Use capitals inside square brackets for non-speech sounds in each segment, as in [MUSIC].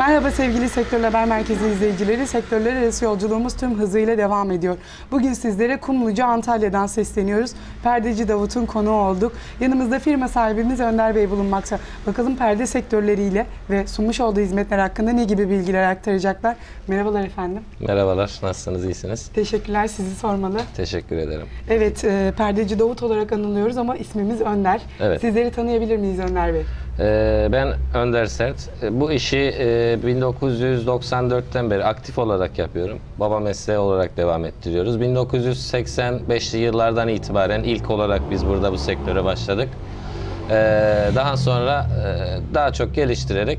Merhaba sevgili Sektör Haber Merkezi izleyicileri. Sektörler arası yolculuğumuz tüm hızıyla devam ediyor. Bugün sizlere Kumluca Antalya'dan sesleniyoruz. Perdeci Davut'un konuğu olduk. Yanımızda firma sahibimiz Önder Bey bulunmakta. Bakalım perde sektörleriyle ve sunmuş olduğu hizmetler hakkında ne gibi bilgiler aktaracaklar. Merhabalar efendim. Merhabalar, nasılsınız, iyisiniz? Teşekkürler sizi sormalı. Teşekkür ederim. Evet, e, Perdeci Davut olarak anılıyoruz ama ismimiz Önder. Evet. Sizleri tanıyabilir miyiz Önder Bey? Ee, ben Önder Sert. Ee, Bu işi e, 1994'ten beri aktif olarak yapıyorum. Baba mesleği olarak devam ettiriyoruz. 1985'li yıllardan itibaren ilk olarak biz burada bu sektöre başladık. Ee, Daha sonra e, daha çok geliştirerek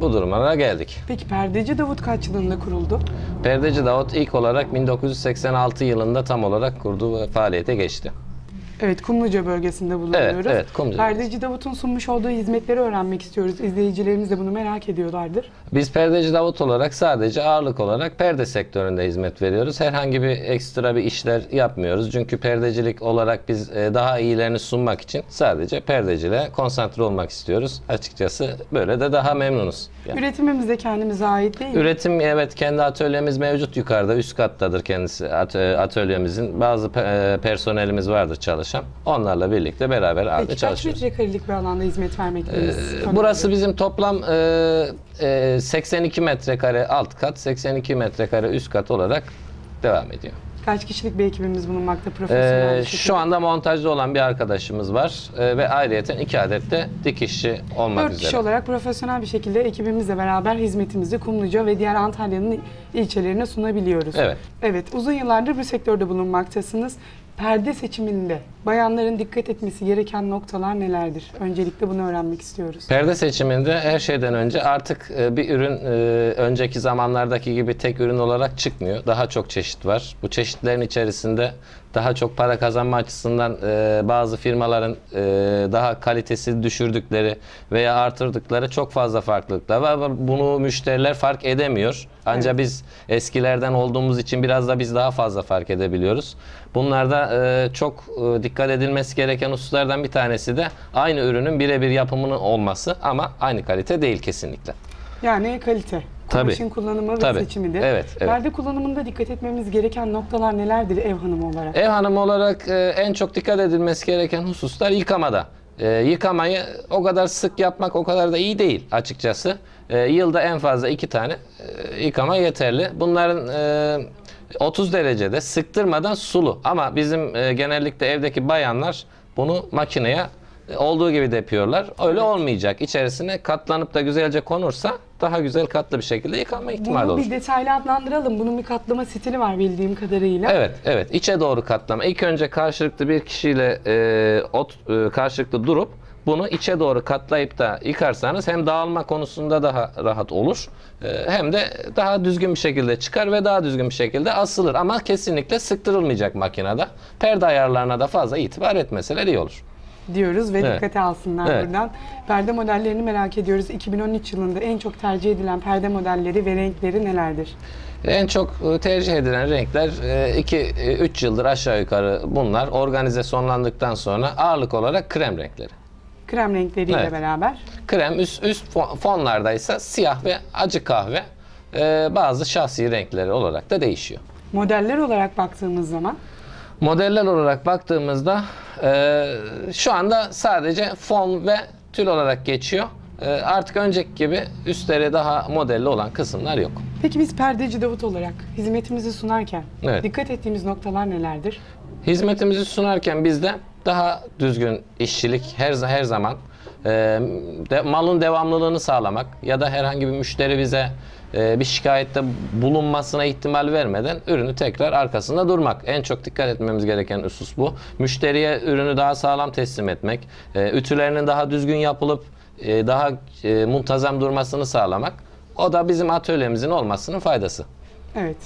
bu durumlara geldik. Peki Perdeci Davut kaç yılında kuruldu? Perdeci Davut ilk olarak 1986 yılında tam olarak kurdu ve faaliyete geçti. Evet, Kumluca bölgesinde bulunuyoruz. evet, Kumluca Perdeci Davut'un sunmuş olduğu hizmetleri öğrenmek istiyoruz. İzleyicilerimiz de bunu merak ediyorlardır. Biz Perdeci Davut olarak sadece ağırlık olarak perde sektöründe hizmet veriyoruz. Herhangi bir ekstra bir işler yapmıyoruz. Çünkü perdecilik olarak biz e, daha iyilerini sunmak için sadece perdeciliğe konsantre olmak istiyoruz. Açıkçası böyle de daha memnunuz. Yani Üretimimiz de kendimize ait değil mi? Üretim evet kendi atölyemiz mevcut yukarıda üst kattadır kendisi e, atölyemizin. Bazı e, personelimiz vardır çalışan. Onlarla birlikte beraber halde Peki kaç çalışıyoruz. metrekarelik bir alanda hizmet vermekteyiz? Ee, Burası bizim toplam e, e, 82 metrekare alt kat, 82 metrekare üst kat olarak devam ediyor. Kaç kişilik bir ekibimiz bulunmakta profesyonel Ee, bir şekilde? şu anda montajda olan bir arkadaşımız var e, ve ayrıyeten iki adet de dikişçi olmak 4 üzere. kişi olarak profesyonel bir şekilde ekibimizle beraber hizmetimizi Kumluca ve diğer Antalya'nın ilçelerine sunabiliyoruz. Evet. Evet, uzun yıllardır bu sektörde bulunmaktasınız. Perde seçiminde bayanların dikkat etmesi gereken noktalar nelerdir? Öncelikle bunu öğrenmek istiyoruz. Perde seçiminde her şeyden önce artık e, bir ürün e, önceki zamanlardaki gibi tek ürün olarak çıkmıyor. Daha çok çeşit var. Bu çeşitlerin içerisinde daha çok para kazanma açısından e, bazı firmaların daha kalitesi düşürdükleri veya artırdıkları çok fazla farklılıklar var. Bunu müşteriler fark edemiyor. Ancak biz eskilerden olduğumuz için biraz da biz daha fazla fark edebiliyoruz. Bunlarda e, çok e, dikkat edilmesi gereken hususlardan bir tanesi de aynı ürünün birebir yapımının olması ama aynı kalite değil kesinlikle. Yani kalite. Tabii. Kumaşın kullanımı ve Tabii. seçimidir. Evet, evet. Perde kullanımında dikkat etmemiz gereken noktalar nelerdir ev hanımı olarak? Ev hanımı olarak e, en çok dikkat edilmesi gereken hususlar yıkamada. E, yıkamayı o kadar sık yapmak o kadar da iyi değil açıkçası. E, yılda en fazla iki tane e, yıkama yeterli. Bunların e, 30 derecede sıktırmadan sulu ama bizim e, genellikle evdeki bayanlar bunu makineye e, olduğu gibi depiyorlar. Öyle olmayacak. İçerisine katlanıp da güzelce konursa daha güzel katlı bir şekilde yıkanma ihtimali Bunu olur. bir detaylı adlandıralım. Bunun bir katlama stili var bildiğim kadarıyla. Evet, evet. İçe doğru katlama. İlk önce karşılıklı bir kişiyle e, ot e, karşılıklı durup bunu içe doğru katlayıp da yıkarsanız hem dağılma konusunda daha rahat olur e, hem de daha düzgün bir şekilde çıkar ve daha düzgün bir şekilde asılır. Ama kesinlikle sıktırılmayacak makinede. Perde ayarlarına da fazla itibar etmeseler iyi olur. Diyoruz ve Evet. dikkate alsınlar Evet. buradan. Perde modellerini merak ediyoruz. 2013 yılında en çok tercih edilen perde modelleri ve renkleri nelerdir? En çok e, tercih edilen renkler 2-3 yıldır aşağı yukarı bunlar organize sonlandıktan sonra ağırlık olarak krem renkleri. Krem renkleriyle Evet. beraber. Krem üst, üst fon- fonlarda ise siyah ve acı kahve e, bazı şahsi renkleri olarak da değişiyor. Modeller olarak baktığımız zaman Modeller olarak baktığımızda e, şu anda sadece fon ve tül olarak geçiyor. E, artık önceki gibi üstleri daha modelli olan kısımlar yok. Peki biz perdeci Davut olarak hizmetimizi sunarken Evet. dikkat ettiğimiz noktalar nelerdir? Hizmetimizi sunarken bizde daha düzgün işçilik her her zaman e, de, malın devamlılığını sağlamak ya da herhangi bir müşteri bize e, bir şikayette bulunmasına ihtimal vermeden ürünü tekrar arkasında durmak. En çok dikkat etmemiz gereken husus bu. Müşteriye ürünü daha sağlam teslim etmek, e, ütülerinin daha düzgün yapılıp e, daha e, muntazam durmasını sağlamak. O da bizim atölyemizin olmasının faydası. Evet.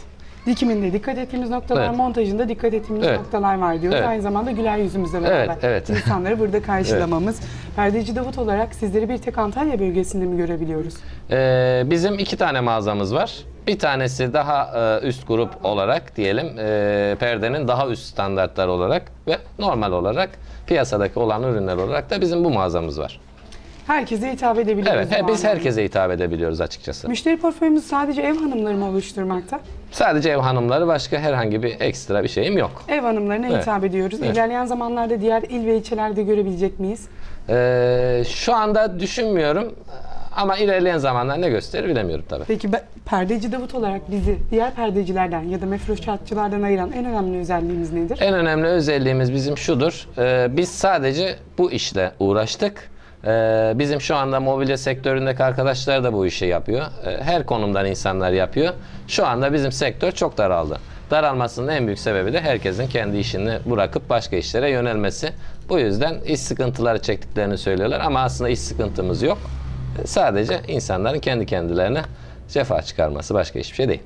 Dikiminde dikkat ettiğimiz noktalar, Evet. montajında dikkat ettiğimiz Evet. noktalar var diyoruz. Evet. Aynı zamanda güler yüzümüzle beraber Evet, [LAUGHS] insanları burada karşılamamız. Perdeci Davut olarak sizleri bir tek Antalya bölgesinde mi görebiliyoruz? Ee, bizim iki tane mağazamız var. Bir tanesi daha e, üst grup olarak diyelim e, perdenin daha üst standartlar olarak ve normal olarak piyasadaki olan ürünler olarak da bizim bu mağazamız var. Herkese hitap edebiliyoruz. Evet, he- biz herkese hitap edebiliyoruz açıkçası. Müşteri portföyümüz sadece ev hanımları mı oluşturmakta? Sadece ev hanımları başka herhangi bir ekstra bir şeyim yok. Ev hanımlarına Evet. hitap ediyoruz. Evet. İlerleyen zamanlarda diğer il ve ilçelerde görebilecek miyiz? Ee, şu anda düşünmüyorum ama ilerleyen zamanlar ne gösterir bilemiyorum tabii. Peki be- perdeci Davut olarak bizi diğer perdecilerden ya da mefroşatçılardan ayıran en önemli özelliğimiz nedir? En önemli özelliğimiz bizim şudur. Ee, biz sadece bu işle uğraştık. Ee, bizim şu anda mobilya sektöründeki arkadaşlar da bu işi yapıyor. Ee, her konumdan insanlar yapıyor. Şu anda bizim sektör çok daraldı. Daralmasının en büyük sebebi de herkesin kendi işini bırakıp başka işlere yönelmesi. Bu yüzden iş sıkıntıları çektiklerini söylüyorlar ama aslında iş sıkıntımız yok. Ee, Sadece insanların kendi kendilerine cefa çıkarması başka hiçbir şey değil.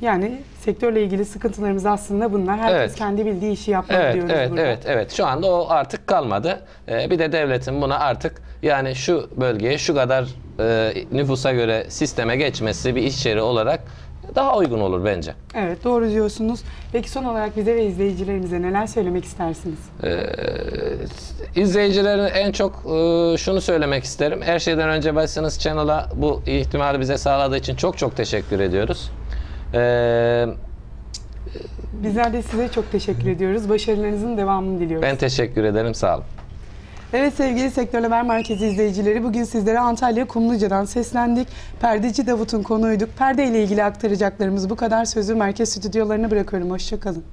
Yani sektörle ilgili sıkıntılarımız aslında bunlar. Herkes Evet. kendi bildiği işi yapmalı Evet, diyoruz evet, burada. evet, evet. Şu anda o artık kalmadı. Ee, bir de devletin buna artık yani şu bölgeye şu kadar e, nüfusa göre sisteme geçmesi bir iş yeri olarak daha uygun olur bence. Evet doğru diyorsunuz. Peki son olarak bize ve izleyicilerimize neler söylemek istersiniz? Ee, izleyicilerin en çok e, şunu söylemek isterim. Her şeyden önce Basınız Channel'a bu ihtimali bize sağladığı için çok çok teşekkür ediyoruz. Ee, Bizler de size çok teşekkür ediyoruz. Başarılarınızın devamını diliyoruz. ben teşekkür ederim. Sağ olun. Evet sevgili Sektör Haber Merkezi izleyicileri bugün sizlere Antalya Kumluca'dan seslendik. Perdeci Davut'un konuğuyduk. Perde ile ilgili aktaracaklarımız bu kadar. Sözü merkez stüdyolarına bırakıyorum. Hoşçakalın.